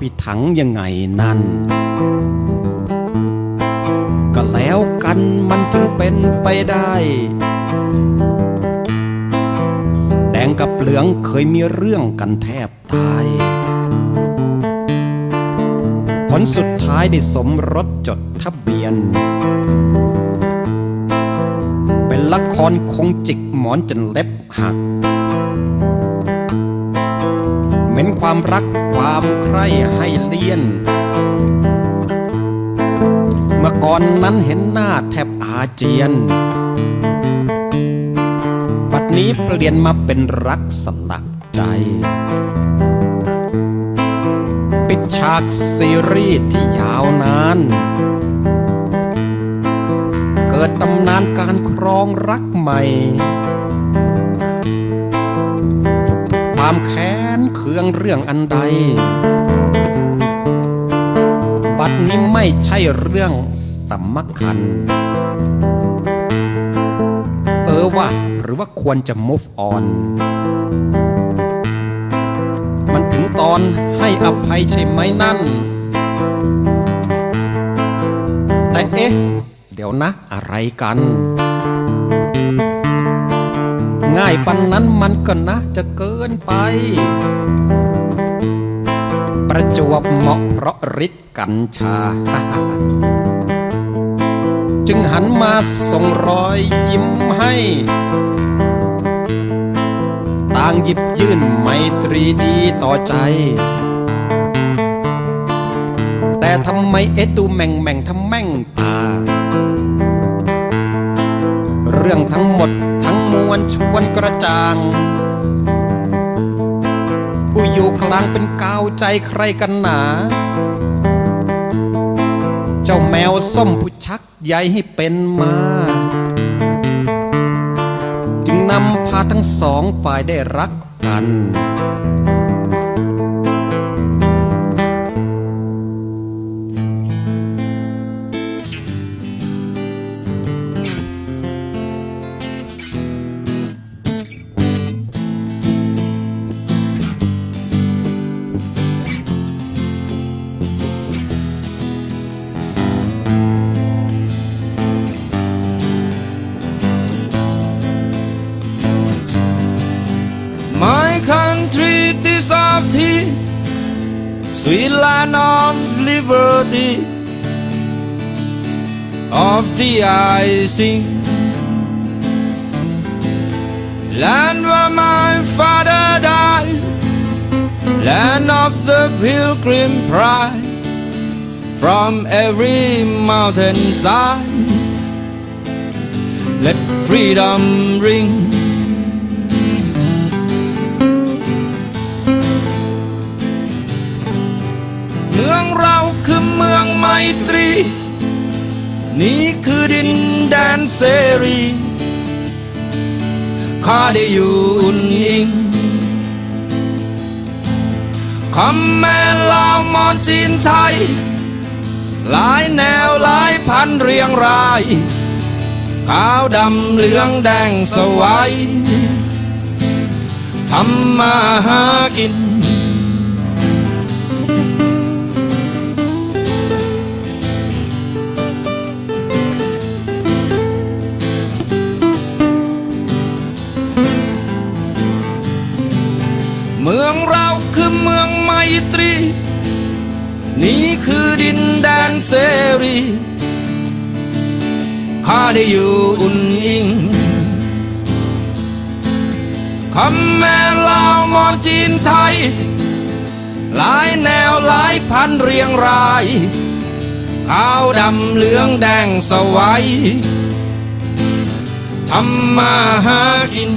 พิถังยังไงนั่น ก็แล้วกันมันจึงเป็นไปได้ แดงกับเหลืองเคยมีเรื่องกันแทบตายผลสุดท้ายได้สมรสจดทะเบียน เป็นละครคงจิกหมอนจนเล็บหัก ความรักความใคร่ให้เลี่ยน เมื่อก่อนนั้นเห็นหน้าแทบอาเจียน บัดนี้เปลี่ยนมาเป็นรักสลักใจ ปิดฉากซีรีส์ที่ยาวนาน เกิดตำนานการครองรักใหม่ความแค้ คืองเรื่องอันใด บัดนี้ไม่ใช่เรื่องสำคัญ เออว่าหรือว่าควรจะ move on มันถึงตอนให้อภัยใช่ไหมนั่น แต่เอ๊ะ เดี๋ยวนะอะไรกัน ง่ายปันนั้นมันก็นะจะเกินไป ประจวบเหมาะเพราะฤทธิ์กัญชา จึงหันมาส่งรอยยิ้มให้ ต่างหยิบยื่นไมตรีดีต่อใจ แต่ทำไมเอ็ดดูแม่งแม่งทำแม่งตา เรื่องทั้งหมด วลชวนกระจ่าง ผู้อยู่กลางเป็นกาวใจใครกันหนา เจ้าแมวส้มผู้ชักใยให้เป็นมา จึงนำพาทั้งสองฝ่ายได้รักกัน tea, sweet land of liberty, of the I sing. Land where my father died, land of the pilgrim pride, from every mountainside. Let freedom ring. เมืองเราคือเมืองไมตรี นี่คือดินแดนเสรีข้าได้อยู่อุ่นอิงคำแม่ลาวมอนจีนไทย หลายแนวหลายพันเรียงราย ขาวดำเหลืองแดงสวัยทำมาหากิน เราคือเมืองไมตรี นี่คือดินแดนเสรีข้าได้อยู่อุ่นอิงคำแม่ลาวมอนจีนไทย หลายแนวหลายพันเรียงรายขาวดำเหลืองแดงสวัยทำมาหากิน